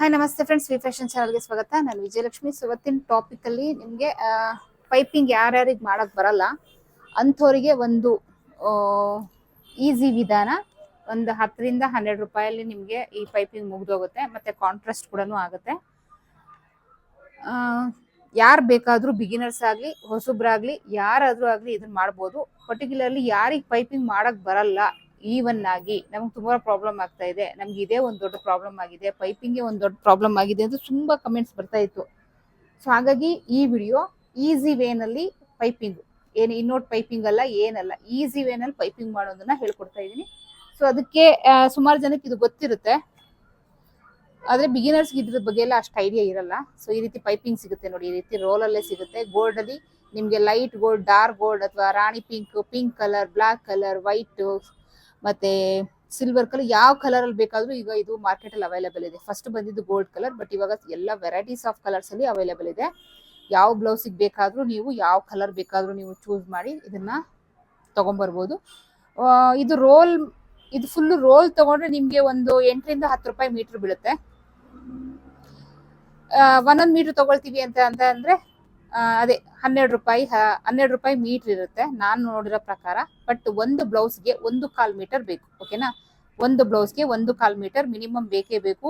Hi ನಮಸ್ತೆ friends V fashion ಚಾನಲ್ಗೆ ಸ್ವಾಗತ. ನಾನು ವಿಜಯಲಕ್ಷ್ಮಿ. ಸೊ ಇವತ್ತಿನ ಟಾಪಿಕ್ ಅಲ್ಲಿ ನಿಮಗೆ ಪೈಪಿಂಗ್ ಯಾರ್ಯಾರಿಗೆ ಮಾಡಕ್ ಬರಲ್ಲ ಅಂಥವರಿಗೆ ಒಂದು ಈಸಿ ವಿಧಾನ, ಒಂದು ಹತ್ತರಿಂದ ಹನ್ನೆರಡು ರೂಪಾಯಲ್ಲಿ ನಿಮಗೆ ಈ ಪೈಪಿಂಗ್ ಮುಗ್ದೋಗುತ್ತೆ, ಮತ್ತೆ ಕಾಂಟ್ರಾಸ್ಟ್ ಕೂಡ ಆಗುತ್ತೆ. ಯಾರು ಬೇಕಾದ್ರೂ ಬಿಗಿನರ್ಸ್ ಆಗಲಿ, ಹೊಸಬ್ರಾಗ್ಲಿ, ಯಾರಾದ್ರೂ ಆಗಲಿ ಇದನ್ನ ಮಾಡ್ಬೋದು. ಪರ್ಟಿಕ್ಯುಲರ್ಲಿ ಯಾರಿಗೆ ಪೈಪಿಂಗ್ ಮಾಡಕ್ ಬರಲ್ಲ ಈವನ್ ಆಗಿ ನಮ್ಗೆ ತುಂಬಾ ಪ್ರಾಬ್ಲಮ್ ಆಗ್ತಾ ಇದೆ. ನಮ್ಗೆ ಇದೇ ಒಂದು ದೊಡ್ಡ ಪ್ರಾಬ್ಲಮ್ ಆಗಿದೆ. ಪೈಪಿಂಗ್ಗೆ ಒಂದು ದೊಡ್ಡ ಪ್ರಾಬ್ಲಮ್ ಆಗಿದೆ ಅಂತ ತುಂಬಾ ಕಮೆಂಟ್ಸ್ ಬರ್ತಾ ಇತ್ತು. ಸೊ ಹಾಗಾಗಿ ಈ ವಿಡಿಯೋ ಈಸಿ ವೇನಲ್ಲಿ ಪೈಪಿಂಗ್ ಏನು ಇನ್ನೋಟ್ ಪೈಪಿಂಗ್ ಅಲ್ಲ, ಏನಲ್ಲ ಈಸಿ ವೇನಲ್ಲಿ ಪೈಪಿಂಗ್ ಮಾಡೋದನ್ನ ಹೇಳ್ಕೊಡ್ತಾ ಇದ್ದೀನಿ. ಸೊ ಅದಕ್ಕೆ ಸುಮಾರು ಜನಕ್ಕೆ ಇದು ಗೊತ್ತಿರುತ್ತೆ. ಆದ್ರೆ ಬಿಗಿನರ್ಸ್ ಇದ್ರ ಬಗ್ಗೆ ಎಲ್ಲ ಅಷ್ಟು ಐಡಿಯಾ ಇರಲ್ಲ. ಸೊ ಈ ರೀತಿ ಪೈಪಿಂಗ್ ಸಿಗುತ್ತೆ ನೋಡಿ, ಈ ರೀತಿ ರೋಲಲ್ಲೇ ಸಿಗುತ್ತೆ. ಗೋಲ್ಡ್ ಅಲ್ಲಿ ನಿಮ್ಗೆ ಲೈಟ್ ಗೋಲ್ಡ್ ಡಾರ್ಕ್ ಗೋಲ್ಡ್ ಅಥವಾ rani pink pink colour black colour white ಮತ್ತೆ ಸಿಲ್ವರ್ ಕಲರ್ ಯಾವ ಕಲರ್ ಅಲ್ಲಿ ಬೇಕಾದ್ರೂ ಈಗ ಇದು ಮಾರ್ಕೆಟ್ ಅಲ್ಲಿ ಅವೈಲೇಬಲ್ ಇದೆ. ಫಸ್ಟ್ ಬಂದಿದ್ದು ಗೋಲ್ಡ್ ಕಲರ್ ಬಟ್ ಇವಾಗ ಎಲ್ಲ ವೆರೈಟೀಸ್ ಆಫ್ ಕಲರ್ಸ್ ಅಲ್ಲಿ ಅವೈಲೇಬಲ್ ಇದೆ. ಯಾವ ಬ್ಲೌಸಿಗೆ ಬೇಕಾದ್ರೂ ನೀವು, ಯಾವ ಕಲರ್ ಬೇಕಾದ್ರೂ ನೀವು ಚೂಸ್ ಮಾಡಿ ಇದನ್ನ ತಗೊಂಡ್ಬರ್ಬೋದು ಇದು ರೋಲ್ ಇದು ಫುಲ್ ರೋಲ್ ತಗೊಂಡ್ರೆ ನಿಮ್ಗೆ ಒಂದು ಎಂಟರಿಂದ ಹತ್ತು ರೂಪಾಯಿ ಮೀಟರ್ ಬೀಳುತ್ತೆ. ಒಂದೊಂದು ಮೀಟರ್ ತಗೊಳ್ತೀವಿ ಅಂತ ಅಂತ ಅಂದ್ರೆ ಅದೇ ಹನ್ನೆರಡು ರೂಪಾಯಿ ಹನ್ನೆರಡು ರೂಪಾಯಿ ಮೀಟರ್ ಇರುತ್ತೆ. ನಾನು ನೋಡಿರೋ ಪ್ರಕಾರ. ಬಟ್ ಒಂದು ಬ್ಲೌಸ್ಗೆ ಒಂದು ಕಾಲು ಮೀಟರ್ ಬೇಕು ಓಕೆನಾ ಒಂದು ಬ್ಲೌಸ್ಗೆ ಒಂದು ಕಾಲು ಮೀಟರ್ ಮಿನಿಮಮ್ ಬೇಕೇ ಬೇಕು.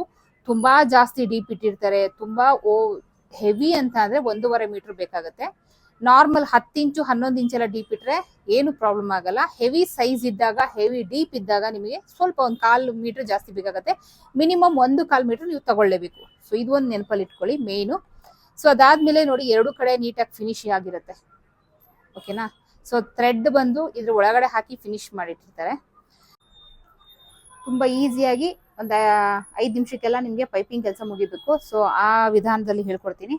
ತುಂಬಾ ಜಾಸ್ತಿ ಡೀಪ್ ಇಟ್ಟಿರ್ತಾರೆ, ತುಂಬಾ ಓ ಹೆವಿ ಅಂತ ಅಂದ್ರೆ ಒಂದೂವರೆ ಮೀಟರ್ ಬೇಕಾಗುತ್ತೆ. ನಾರ್ಮಲ್ ಹತ್ತು ಇಂಚು, ಹನ್ನೊಂದು ಇಂಚೆಲ್ಲ ಡೀಪ್ ಇಟ್ಟರೆ ಏನು ಪ್ರಾಬ್ಲಮ್ ಆಗಲ್ಲ. ಹೆವಿ ಸೈಜ್ ಇದ್ದಾಗ ಹೆವಿ ಡೀಪ್ ಇದ್ದಾಗ ನಿಮಗೆ ಸ್ವಲ್ಪ ಒಂದು ಕಾಲು ಮೀಟರ್ ಜಾಸ್ತಿ ಬೇಕಾಗುತ್ತೆ. ಮಿನಿಮಮ್ ಒಂದು ಕಾಲ್ ಮೀಟರ್ ನೀವು ತಗೊಳ್ಳೇಬೇಕು. ಸೊ ಇದು ಒಂದು ನೆನಪಲ್ಲಿ ಇಟ್ಕೊಳ್ಳಿ. ಮೇಯ್ನು ಸೊ ಅದಾದ್ಮೇಲೆ ನೋಡಿ ಎರಡು ಕಡೆ ನೀಟಾಗಿ ಫಿನಿಶ್ ಆಗಿರುತ್ತೆ. ಓಕೆನಾ ಸೊ ಥ್ರೆಡ್ ಬಂದು ಇದ್ರ ಒಳಗಡೆ ಹಾಕಿ ಫಿನಿಶ್ ಮಾಡಿಟ್ಟಿರ್ತಾರೆ. ತುಂಬಾ ಈಸಿಯಾಗಿ ಒಂದು ಐದು ನಿಮಿಷಕ್ಕೆಲ್ಲ ನಿಮಗೆ ಪೈಪಿಂಗ್ ಕೆಲಸ ಮುಗಿಬೇಕು. ಸೊ ಆ ವಿಧಾನದಲ್ಲಿ ಹೇಳ್ಕೊಡ್ತೀನಿ.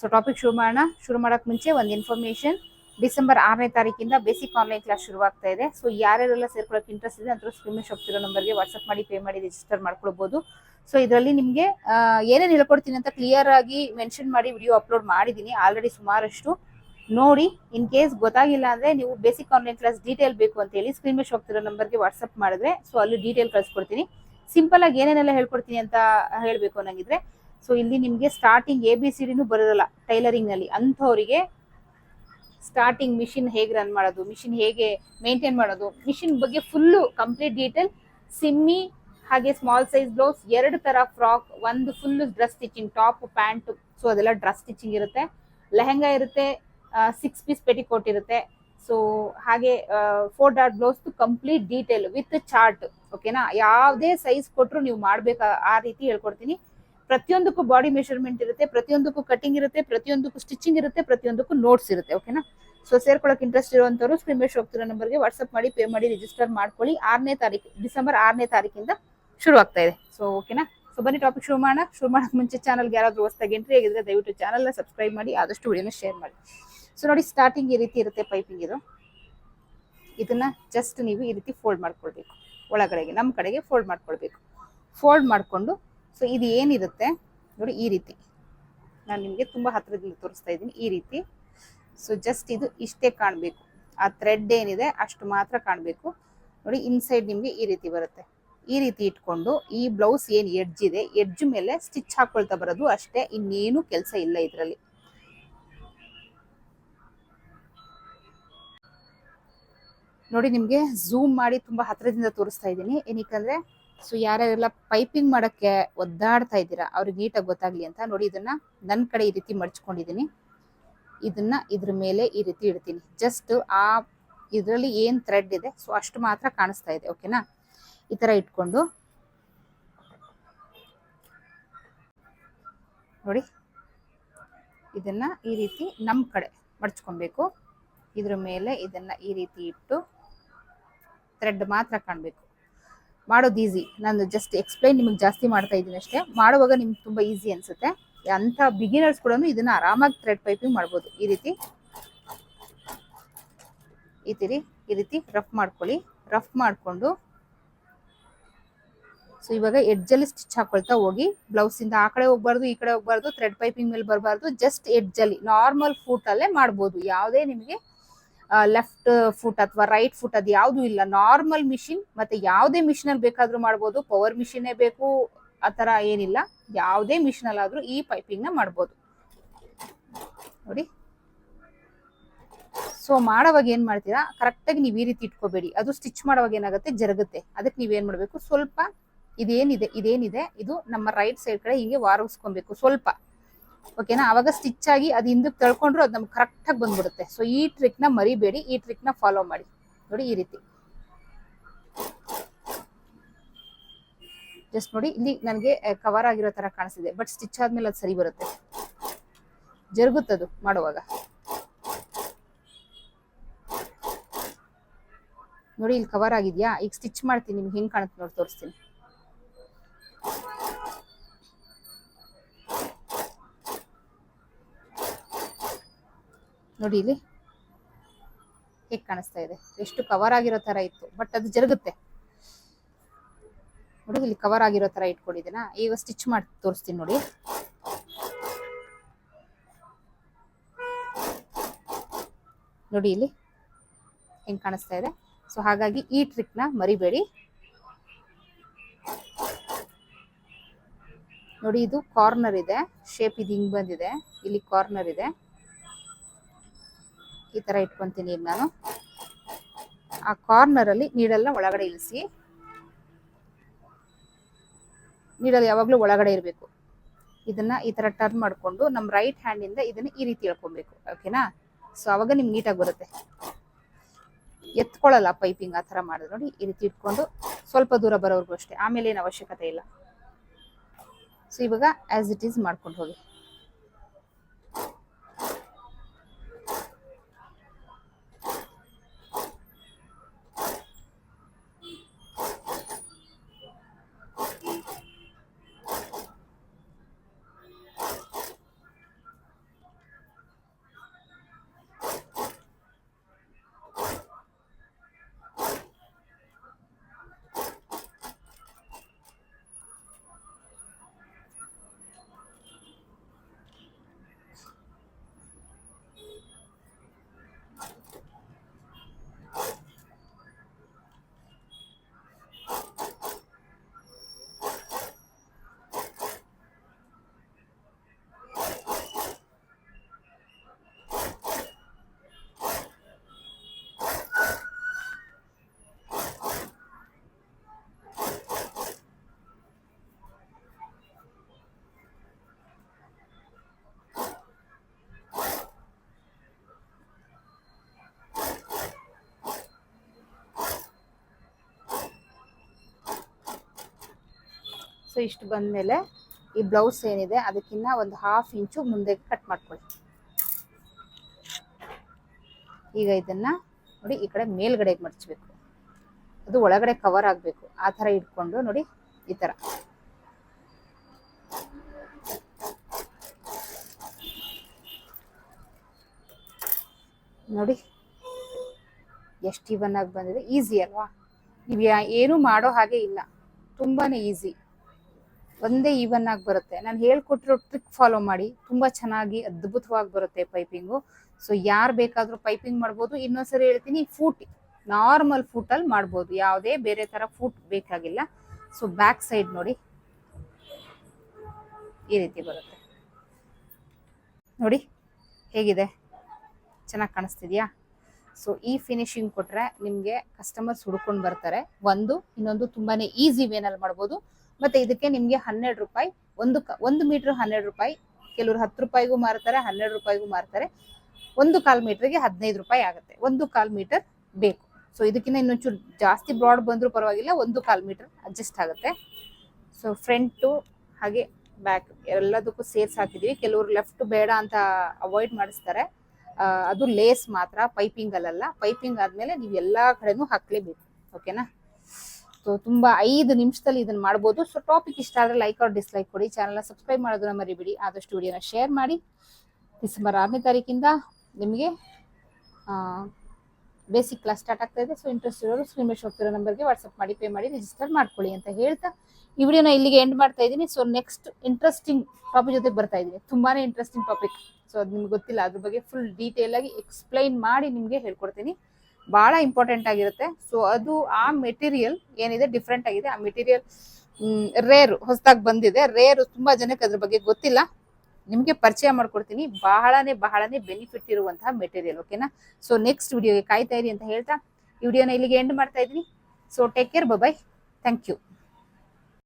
ಸೊ ಟಾಪಿಕ್ ಶುರು ಮಾಡೋಣ. ಶುರು ಮಾಡೋಕ್ಕೆ ಮುಂಚೆ ಒಂದು ಇನ್ಫಾರ್ಮೇಷನ್ ಡಿಸೆಂಬರ್ ಆರನೇ ತಾರೀಕಿಂದ ಬೇಸಿಕ್ ಆನ್ಲೈನ್ ಕ್ಲಾಸ್ ಶುರುವಾಗ್ತಾ ಇದೆ. ಸೊ ಯಾರ್ಯಾರೆಲ್ಲ ಸೇರ್ಕೊಳ್ಳೋಕೆ ಇಂಟ್ರೆಸ್ಟ್ ಇದೆ ಅಂತ ಸ್ಕ್ರೀನ್ ಇರೋ ನಂಬರ್ಗೆ ವಾಟ್ಸಪ್ ಮಾಡಿ ಪೇ ಮಾಡಿ ರಿಜಿಸ್ಟರ್ ಮಾಡ್ಕೊಳ್ಬೋದು. ಸೊ ಇದರಲ್ಲಿ ನಿಮಗೆ ಏನೇನು ಹೇಳ್ಕೊಡ್ತೀನಿ ಅಂತ ಕ್ಲಿಯರ್ ಆಗಿ ಮೆನ್ಷನ್ ಮಾಡಿ ವಿಡಿಯೋ ಅಪ್ಲೋಡ್ ಮಾಡಿದ್ದೀನಿ ಆಲ್ರೆಡಿ ಸುಮಾರಷ್ಟು. ನೋಡಿ ಇನ್ ಕೇಸ್ ಗೊತ್ತಾಗಿಲ್ಲ ಅಂದ್ರೆ ನೀವು ಬೇಸಿಕ್ ಆನ್ಲೈನ್ ಕ್ಲಾಸ್ ಡೀಟೇಲ್ ಬೇಕು ಅಂತ ಹೇಳಿ ಸ್ಕ್ರೀನ್ ಮೇಲೆ ಹೋಗ್ತಿರೋ ನಂಬರ್ಗೆ ವಾಟ್ಸಪ್ ಮಾಡಿದ್ರೆ ಸೊ ಅಲ್ಲಿ ಡೀಟೇಲ್ ಕಳ್ಸ್ಕೊಡ್ತೀನಿ. ಸಿಂಪಲ್ ಆಗಿ ಏನೇನೆಲ್ಲ ಹೇಳ್ಕೊಡ್ತೀನಿ ಅಂತ ಹೇಳಬೇಕು ಅನ್ನಂಗಿದ್ರೆ ಸೊ ಇಲ್ಲಿ ನಿಮಗೆ ಸ್ಟಾರ್ಟಿಂಗ್ ಎ ಬಿ ಸಿ ಡಿನೂ ಬರೋದಲ್ಲ ಟೈಲರಿಂಗ್ನಲ್ಲಿ. ಅಂಥವರಿಗೆ ಸ್ಟಾರ್ಟಿಂಗ್ ಮಿಷಿನ್ ಹೇಗೆ ರನ್ ಮಾಡೋದು ಮಿಷಿನ್ ಹೇಗೆ ಮೇಂಟೈನ್ ಮಾಡೋದು ಮಿಷಿನ್ ಬಗ್ಗೆ ಫುಲ್ಲು ಕಂಪ್ಲೀಟ್ ಡೀಟೇಲ್ ಸಿಮ್ಮಿ ಹಾಗೆ ಸ್ಮಾಲ್ ಸೈಜ್ ಬ್ಲೌಸ್ ಎರಡು ತರ ಫ್ರಾಕ್ ಒಂದು full dress stitching top pant so ಅದೆಲ್ಲ ಡ್ರೆಸ್ ಸ್ಟಿಚಿಂಗ್ ಇರುತ್ತೆ. ಲೆಹೆಂಗಾ ಇರುತ್ತೆ ಸಿಕ್ಸ್ ಪೀಸ್ ಪೆಟಿಕೋಟ್ ಇರುತ್ತೆ. ಸೊ ಹಾಗೆ four dot blouse complete detail with chart ಓಕೆನಾ ಯಾವುದೇ ಸೈಜ್ ಕೊಟ್ಟರು ನೀವು ಮಾಡ್ಬೇಕು, ಆ ರೀತಿ ಹೇಳ್ಕೊಡ್ತೀನಿ. ಪ್ರತಿಯೊಂದಕ್ಕೂ ಬಾಡಿ ಮೆಷರ್ಮೆಂಟ್ ಇರುತ್ತೆ, ಪ್ರತಿಯೊಂದಕ್ಕೂ ಕಟಿಂಗ್ ಇರುತ್ತೆ, ಪ್ರತಿಯೊಂದಕ್ಕೂ ಸ್ಟಿಚಿಂಗ್ ಇರುತ್ತೆ, ಪ್ರತಿಯೊಂದಕ್ಕೂ ನೋಟ್ಸ್ ಇರುತ್ತೆ ಓಕೆನಾ ಸೊ ಸೇರ್ಕೊಳ್ಳೋಕೆ ಇಂಟ್ರೆಸ್ಟ್ ಇರುವಂತವರು ಸ್ಕ್ರೀನ್ ಮೇಲೆ ಹೋಗ್ತಿರೋ ನಂಬರ್ಗೆ ವಾಟ್ಸಪ್ ಮಾಡಿ ಪೇ ಮಾಡಿ ರಿಜಿಸ್ಟರ್ ಮಾಡ್ಕೊಳ್ಳಿ. ಆರನೇ ತಾರೀಕು, ಡಿಸೆಂಬರ್ ಆರನೇ ತಾರೀಕಿಂದ ಶುರು ಆಗ್ತಾ ಇದೆ. ಸೊ ಓಕೆನಾ ಸೊ ಬನ್ನಿ ಟಾಪಿಕ್ ಶುರು ಮಾಡೋಣ. ಶುರು ಮಾಡೋಕೆ ಮುಂಚೆ ಚಾನಲ್ಗೆ ಯಾರಾದರೂ ಹೊಸ್ದಾಗ ಎಂಟ್ರಿ ಆಗಿದ್ರೆ ದಯವಿಟ್ಟು ಚಾನಲ್ನ ಸಬ್ಸ್ಕ್ರೈಬ್ ಮಾಡಿ, ಆದಷ್ಟು ವಿಡಿಯೋನ ಶೇರ್ ಮಾಡಿ. ಸೊ ನೋಡಿ ಸ್ಟಾರ್ಟಿಂಗ್ ಈ ರೀತಿ ಇರುತ್ತೆ ಪೈಪಿಂಗ್ ಇದು. ಇದನ್ನ ಜಸ್ಟ್ ನೀವು ಈ ರೀತಿ ಫೋಲ್ಡ್ ಮಾಡ್ಕೊಳ್ಬೇಕು. ಒಳಗಡೆಗೆ ನಮ್ಮ ಕಡೆಗೆ ಫೋಲ್ಡ್ ಮಾಡ್ಕೊಳ್ಬೇಕು. ಫೋಲ್ಡ್ ಮಾಡಿಕೊಂಡು ಸೊ ಇದು ಏನಿರುತ್ತೆ? ನೋಡಿ ಈ ರೀತಿ. ನಾನು ನಿಮಗೆ ತುಂಬ ಹತ್ತಿರದಿಂದ ತೋರಿಸ್ತಾ ಇದ್ದೀನಿ. ಈ ರೀತಿ. ಸೊ ಜಸ್ಟ್ ಇದು ಇಷ್ಟೇ ಕಾಣಬೇಕು. ಆ ಥ್ರೆಡ್ ಏನಿದೆ ಅಷ್ಟು ಮಾತ್ರ ಕಾಣಬೇಕು. ನೋಡಿ ಇನ್ಸೈಡ್ ನಿಮಗೆ ಈ ರೀತಿ ಬರುತ್ತೆ. ಈ ರೀತಿ ಇಟ್ಕೊಂಡು ಈ ಬ್ಲೌಸ್ ಏನು ಎಡ್ಜ್ ಇದೆ ಎಡ್ಜ್ ಮೇಲೆ ಸ್ಟಿಚ್ ಹಾಕೊಳ್ತಾ ಬರೋದು ಅಷ್ಟೇ, ಇನ್ನೇನು ಕೆಲಸ ಇಲ್ಲ ಇದರಲ್ಲಿ. ನೋಡಿ ನಿಮಗೆ ಝೂಮ್ ಮಾಡಿ ತುಂಬಾ ಹತ್ತಿರದಿಂದ ತೋರಿಸ್ತಾ ಇದ್ದೀನಿ. ಏನಿಕಂದ್ರೆ ಸೊ ಯಾರ್ಯಾರೆಲ್ಲ ಪೈಪಿಂಗ್ ಮಾಡಕ್ಕೆ ಒದ್ದಾಡ್ತಾ ಇದ್ದೀರಾ, ಅವ್ರಿಗೆ ನೀಟಾಗಿ ಗೊತ್ತಾಗ್ಲಿ ಅಂತ ನೋಡಿ ಇದನ್ನ ನನ್ನ ಕಡೆ ಈ ರೀತಿ ಮಡ್ಚ್ಕೊಂಡಿದ್ದೀನಿ ಇದನ್ನ ಇದ್ರ ಮೇಲೆ ಈ ರೀತಿ ಇಡ್ತೀನಿ. ಜಸ್ಟ್ ಆ, ಇದರಲ್ಲಿ ಏನ್ ಥ್ರೆಡ್ ಇದೆ ಸೊ ಅಷ್ಟು ಮಾತ್ರ ಕಾಣಿಸ್ತಾ ಇದೆ ಓಕೆನಾ ಈ ತರ ಇಟ್ಕೊಂಡು ನೋಡಿ. ಇದನ್ನ ಈ ರೀತಿ ನಮ್ಮ ಕಡೆ ಮಡ್ಚ್ಕೊಬೇಕು. ಇದ್ರ ಮೇಲೆ ಇದನ್ನ ಈ ರೀತಿ ಇಟ್ಟು ಥ್ರೆಡ್ ಮಾತ್ರ ಕಾಣಬೇಕು. ಮಾಡೋದು ಈಸಿ ನಾನು ಜಸ್ಟ್ ಎಕ್ಸ್ಪ್ಲೈನ್ ನಿಮಗೆ ಜಾಸ್ತಿ ಮಾಡ್ತಾ ಇದ್ದೀನಿ ಅಷ್ಟೇ. ಮಾಡುವಾಗ ನಿಮ್ಗೆ ತುಂಬ ಈಸಿ ಅನ್ಸುತ್ತೆ. ಅಂಥ ಬಿಗಿನರ್ಸ್ ಕೂಡ ಇದನ್ನ ಆರಾಮಾಗಿ ಥ್ರೆಡ್ ಪೈಪಿಂಗ್ ಮಾಡ್ಬೋದು. ಈ ರೀತಿ. ಈ ತಿರಿ, ಈ ರೀತಿ ರಫ್ ಮಾಡ್ಕೊಳ್ಳಿ. ರಫ್ ಮಾಡಿಕೊಂಡು ಸೊ ಇವಾಗ ಎಡ್ಜಲ್ಲಿ ಸ್ಟಿಚ್ ಹಾಕೊಳ್ತಾ ಹೋಗಿ ಬ್ಲೌಸ್ ಇಂದ ಆ ಕಡೆ ಹೋಗ್ಬಾರ್ದು, ಈ ಕಡೆ ಹೋಗ್ಬಾರ್ದು ಥ್ರೆಡ್ ಪೈಪಿಂಗ್ ಮೇಲೆ ಬರಬಾರ್ದು ಜಸ್ಟ್ ಎಡ್ಜಲ್ಲಿ ನಾರ್ಮಲ್ ಫೂಟ್ ಅಲ್ಲೇ ಮಾಡ್ಬೋದು. ಯಾವುದೇ ನಿಮಗೆ ಲೆಫ್ಟ್ ಫುಟ್ ಅಥವಾ ರೈಟ್ ಫುಟ್ ಅದು ಯಾವುದು ಇಲ್ಲ. ನಾರ್ಮಲ್ ಮಿಷಿನ್ ಮತ್ತೆ ಯಾವುದೇ ಮಿಷಿನಲ್ಲಿ ಬೇಕಾದ್ರೂ ಮಾಡ್ಬೋದು. ಪವರ್ ಮಿಷಿನೇ ಬೇಕು, ಆ ಥರ ಏನಿಲ್ಲ. ಯಾವುದೇ ಮಿಷಿನಲ್ಲಾದರೂ ಈ ಪೈಪಿಂಗ್ನ ಮಾಡ್ಬೋದು. ನೋಡಿ. ಸೊ ಮಾಡೋವಾಗ ಏನು ಮಾಡ್ತೀರಾ? ಕರೆಕ್ಟಾಗಿ ನೀವು ಈ ರೀತಿ ಇಟ್ಕೋಬೇಡಿ. ಅದು ಸ್ಟಿಚ್ ಮಾಡೋವಾಗ ಏನಾಗುತ್ತೆ? ಜರುಗುತ್ತೆ. ಅದಕ್ಕೆ ನೀವೇನು ಮಾಡಬೇಕು? ಸ್ವಲ್ಪ ಇದೇನಿದೆ ಇದೇನಿದೆ, ಇದು ನಮ್ಮ ರೈಟ್ ಸೈಡ್ ಕಡೆ ಹೀಗೆ ವಾರಗಿಸ್ಕೊಬೇಕು ಸ್ವಲ್ಪ. ಓಕೆನಾ ಅವಾಗ ಸ್ಟಿಚ್ ಆಗಿ ಅದು ಹಿಂದಕ್ಕೆ ತಳ್ಕೊಂಡ್ರು ಅದು ನಮ್ಗೆ ಕರೆಕ್ಟಾಗಿ ಬಂದ್ಬಿಡುತ್ತೆ. ಸೊ ಈ ಟ್ರಿಕ್ನ ಮರಿಬೇಡಿ, ಈ ಟ್ರಿಕ್ನ ಫಾಲೋ ಮಾಡಿ. ನೋಡಿ ಈ ರೀತಿ. ಜಸ್ಟ್ ನೋಡಿ, ಇಲ್ಲಿ ನನಗೆ ಕವರ್ ಆಗಿರೋ ತರ ಕಾಣಿಸ್ತಿದೆ ಬಟ್ ಸ್ಟಿಚ್ ಆದ್ಮೇಲೆ ಅದು ಸರಿ ಬರುತ್ತೆ. ಜರುಗುತ್ತದು ಮಾಡುವಾಗ. ನೋಡಿ, ಇಲ್ಲಿ ಕವರ್ ಆಗಿದ್ಯಾ? ಈಗ ಸ್ಟಿಚ್ ಮಾಡ್ತೀನಿ, ನಿಮ್ಗೆ ಹೆಂಗ್ ಕಾಣುತ್ತೆ ನೋಡಿ, ತೋರಿಸ್ತೀನಿ. ನೋಡಿ ಇಲ್ಲಿ ಹೇಗೆ ಕಾಣಿಸ್ತಾ ಇದೆ. ಎಷ್ಟು ಕವರ್ ಆಗಿರೋ ತರ ಇತ್ತು ಬಟ್ ಅದು ಜರುಗುತ್ತೆ. ನೋಡಿ ಇಲ್ಲಿ ಕವರ್ ಆಗಿರೋ ತರ ಇಟ್ಕೊಂಡಿದ್ದೀನಾ? ಈಗ ಸ್ಟಿಚ್ ಮಾಡಿ ತೋರಿಸ್ತೀನಿ ನೋಡಿ. ನೋಡಿ ಇಲ್ಲಿ ಹೆಂಗ್ ಕಾಣಿಸ್ತಾ ಇದೆ. ಸೊ ಹಾಗಾಗಿ ಈ ಟ್ರಿಕ್ನ ಮರಿಬೇಡಿ. ನೋಡಿ ಇದು ಕಾರ್ನರ್ ಇದೆ ಶೇಪ್ ಇದು ಹಿಂಗ್ ಬಂದಿದೆ, ಇಲ್ಲಿ ಕಾರ್ನರ್ ಇದೆ. ಈ ತರ ಇಟ್ಕೊಂತೀನಿ ನಾನು. ಆ ಕಾರ್ನರ್ ಅಲ್ಲಿ ನೀಡೆಲ್ಲ ಒಳಗಡೆ ಇಳಿಸಿ. ನೀಡಲ್ ಯಾವಾಗಲೂ ಒಳಗಡೆ ಇರಬೇಕು. ಇದನ್ನ ಈ ತರ ಟರ್ನ್ ಮಾಡಿಕೊಂಡು ನಮ್ಮ ರೈಟ್ ಹ್ಯಾಂಡ್ ಇಂದ ಇದನ್ನ ಈ ರೀತಿ ಎಳ್ಕೊಬೇಕು. ಓಕೆನಾ ಸೊ ಅವಾಗ ನಿಮ್ಗೆ ನೀಟಾಗಿ ಬರುತ್ತೆ. ಎತ್ಕೊಳ್ಳಲ್ಲ ಪೈಪಿಂಗ್ ಆ ಥರ ಮಾಡಿದ್ರೆ ನೋಡಿ, ಈ ರೀತಿ ಇಟ್ಕೊಂಡು ಸ್ವಲ್ಪ ದೂರ ಬರೋರ್ಗು ಅಷ್ಟೇ. ಆಮೇಲೆ ಏನು ಅವಶ್ಯಕತೆ ಇಲ್ಲ. ಸೊ ಇವಾಗ ಆಸ್ ಇಟ್ ಈಸ್ ಮಾಡ್ಕೊಂಡು ಹೋಗಿ. ಇಷ್ಟು ಬಂದಮೇಲೆ ಈ ಬ್ಲೌಸ್ ಏನಿದೆ ಅದಕ್ಕಿಂತ ಒಂದು ಹಾಫ್ ಇಂಚು ಮುಂದೆ ಕಟ್ ಮಾಡ್ಕೊಳ್ಳಿ. ಈಗ ಇದನ್ನ ನೋಡಿ ಈ ಕಡೆ ಮೇಲ್ಗಡೆಗೆ ಮಡಚಬೇಕು. ಅದು ಒಳಗಡೆ ಕವರ್ ಆಗಬೇಕು. ಆ ಥರ ಇಟ್ಕೊಂಡು ನೋಡಿ ಈ ಥರ. ನೋಡಿ ಎಷ್ಟು ಇವನ್ ಆಗಿ ಬಂದಿದೆ. ಈಸಿ ಅಲ್ವಾ? ನೀವು ಏನು ಮಾಡೋ ಹಾಗೆ ಇಲ್ಲ. ತುಂಬಾನೇ ಈಸಿ ಒಂದೇ ಈವನ್ ಆಗಿ ಬರುತ್ತೆ. ನಾನು ಹೇಳ್ಕೊಟ್ಟಿರೋ ಟ್ರಿಕ್ ಫಾಲೋ ಮಾಡಿ ತುಂಬಾ ಚೆನ್ನಾಗಿ ಅದ್ಭುತವಾಗಿ ಬರುತ್ತೆ ಪೈಪಿಂಗು ಸೊ ಯಾರು ಬೇಕಾದರೂ ಪೈಪಿಂಗ್ ಮಾಡ್ಬೋದು. ಇನ್ನೊಂದ್ಸರಿ ಹೇಳ್ತೀನಿ ಫೂಟ್ ನಾರ್ಮಲ್ ಫೂಟಲ್ಲಿ ಮಾಡ್ಬೋದು. ಯಾವುದೇ ಬೇರೆ ಥರ ಫೂಟ್ ಬೇಕಾಗಿಲ್ಲ. ಸೊ ಬ್ಯಾಕ್ ಸೈಡ್ ನೋಡಿ. ಈ ರೀತಿ ಬರುತ್ತೆ. ನೋಡಿ, ಹೇಗಿದೆ? ಚೆನ್ನಾಗಿ ಕಾಣಿಸ್ತಿದ್ಯಾ? ಸೊ ಈ ಫಿನಿಶಿಂಗ್ ಕೊಟ್ಟರೆ ನಿಮಗೆ ಕಸ್ಟಮರ್ಸ್ ಹುಡ್ಕೊಂಡು ಬರ್ತಾರೆ. ಒಂದು, ಇನ್ನೊಂದು ತುಂಬಾನೇ ಈಸಿ ವೇನಲ್ಲಿ ಮಾಡ್ಬೋದು. ಮತ್ತೆ ಇದಕ್ಕೆ ನಿಮಗೆ ಹನ್ನೆರಡು ರೂಪಾಯಿ, ಒಂದು ಒಂದು ಮೀಟರ್ ಹನ್ನೆರಡು ರೂಪಾಯಿ, ಕೆಲವರು ಹತ್ತು ರೂಪಾಯಿಗೂ ಮಾರ್ತಾರೆ, ಹನ್ನೆರಡು ರೂಪಾಯಿಗೂ ಮಾರ್ತಾರೆ. ಒಂದು ಕಾಲ್ ಮೀಟರ್ಗೆ ಹದಿನೈದು ರೂಪಾಯಿ ಆಗುತ್ತೆ. ಒಂದು ಕಾಲ್ ಮೀಟರ್ ಬೇಕು. ಸೊ ಇದಕ್ಕಿಂತ ಇನ್ನೊಂಚೂರು ಜಾಸ್ತಿ ಬ್ರಾಡ್ ಬಂದರೂ ಪರವಾಗಿಲ್ಲ, ಒಂದು ಕಾಲ್ ಮೀಟರ್ ಅಡ್ಜಸ್ಟ್ ಆಗುತ್ತೆ. ಸೊ ಫ್ರಂಟು ಹಾಗೆ ಬ್ಯಾಕ್ ಎಲ್ಲದಕ್ಕೂ ಸೇರ್ಸ್ ಹಾಕಿದೀವಿ ಕೆಲವರು ಲೆಫ್ಟ್ ಬೇಡ ಅಂತ ಅವಾಯ್ಡ್ ಮಾಡಿಸ್ತಾರೆ. ಅದು ಲೇಸ್ ಮಾತ್ರ ಪೈಪಿಂಗ್ ಅಲ್ಲಲ್ಲ ಪೈಪಿಂಗ್ ಆದಮೇಲೆ ನೀವು ಎಲ್ಲ ಕಡೆನೂ ಹಾಕ್ಲೇಬೇಕು. ಓಕೆನಾ ತುಂಬಾ ಐದು ನಿಮಿಷದಲ್ಲಿ ಇದನ್ನ ಮಾಡ್ಬೋದು. ಸೊ ಟಾಪಿಕ್ ಇಷ್ಟ ಆದ್ರೆ ಲೈಕ್ ಆರ್ ಡಿಸ್ಲೈಕ್ ಕೊಡಿ. ಚಾನಲ್ನ ಸಬ್ಸ್ಕ್ರೈಬ್ ಮಾಡೋದನ್ನ ಮರಿಬೇಡಿ. ಆದಷ್ಟು ವಿಡಿಯೋನ ಶೇರ್ ಮಾಡಿ. ಡಿಸೆಂಬರ್ ಆರನೇ ತಾರೀಕಿಂದ ನಿಮಗೆ ಬೇಸಿಕ್ ಕ್ಲಾಸ್ ಸ್ಟಾರ್ಟ್ ಆಗ್ತಾ ಇದೆ. ಸೊ ಇಂಟ್ರೆಸ್ಟ್ ಇರೋರು ಸ್ಕ್ರೀನ್ ಮೇಲೆ ಹೋಗ್ತಿರೋ ನಂಬರ್ಗೆ ವಾಟ್ಸಪ್ ಮಾಡಿ ಪೇ ಮಾಡಿ ರಿಜಿಸ್ಟರ್ ಮಾಡ್ಕೊಳ್ಳಿ ಅಂತ ಹೇಳ್ತಾ ಈ ವಿಡಿಯೋನ ಇಲ್ಲಿಗೆ ಎಂಡ್ ಮಾಡ್ತಾ ಇದ್ದೀನಿ. ಸೊ ನೆಕ್ಸ್ಟ್ ಇಂಟ್ರೆಸ್ಟಿಂಗ್ ಟಾಪಿಕ್ ಜೊತೆ ಬರ್ತಾ ಇದ್ದೀನಿ. ತುಂಬಾನೇ ಇಂಟ್ರೆಸ್ಟಿಂಗ್ ಟಾಪಿಕ್ ಸೊ ಅದು ನಿಮ್ಗೆ ಗೊತ್ತಿಲ್ಲ. ಅದ್ರ ಬಗ್ಗೆ ಫುಲ್ ಡೀಟೇಲ್ ಆಗಿ ಎಕ್ಸ್ಪ್ಲೈನ್ ಮಾಡಿ ನಿಮಗೆ ಹೇಳ್ಕೊಡ್ತೀನಿ. ಬಹಳ ಇಂಪಾರ್ಟೆಂಟ್ ಆಗಿರುತ್ತೆ. ಸೊ ಅದು ಆ ಮೆಟೀರಿಯಲ್ ಏನಿದೆ ಡಿಫ್ರೆಂಟ್ ಆಗಿದೆ. ಆ ಮೆಟೀರಿಯಲ್ ರೇರು ಹೊಸದಾಗಿ ಬಂದಿದೆ. ರೇರು ತುಂಬಾ ಜನಕ್ಕೆ ಅದ್ರ ಬಗ್ಗೆ ಗೊತ್ತಿಲ್ಲ. ನಿಮಗೆ ಪರಿಚಯ ಮಾಡ್ಕೊಡ್ತೀನಿ. ಬಹಳನೇ ಬಹಳನೇ ಬೆನಿಫಿಟ್ ಇರುವಂತಹ ಮೆಟೀರಿಯಲ್ ಓಕೆನಾ ಸೊ ನೆಕ್ಸ್ಟ್ ವಿಡಿಯೋಗೆ ಕಾಯ್ತಾ ಇರಿ ಅಂತ ಹೇಳ್ತಾ ವಿಡಿಯೋನ ಇಲ್ಲಿಗೆ ಎಂಡ್ ಮಾಡ್ತಾ ಇದ್ದೀನಿ. So take care bye thank you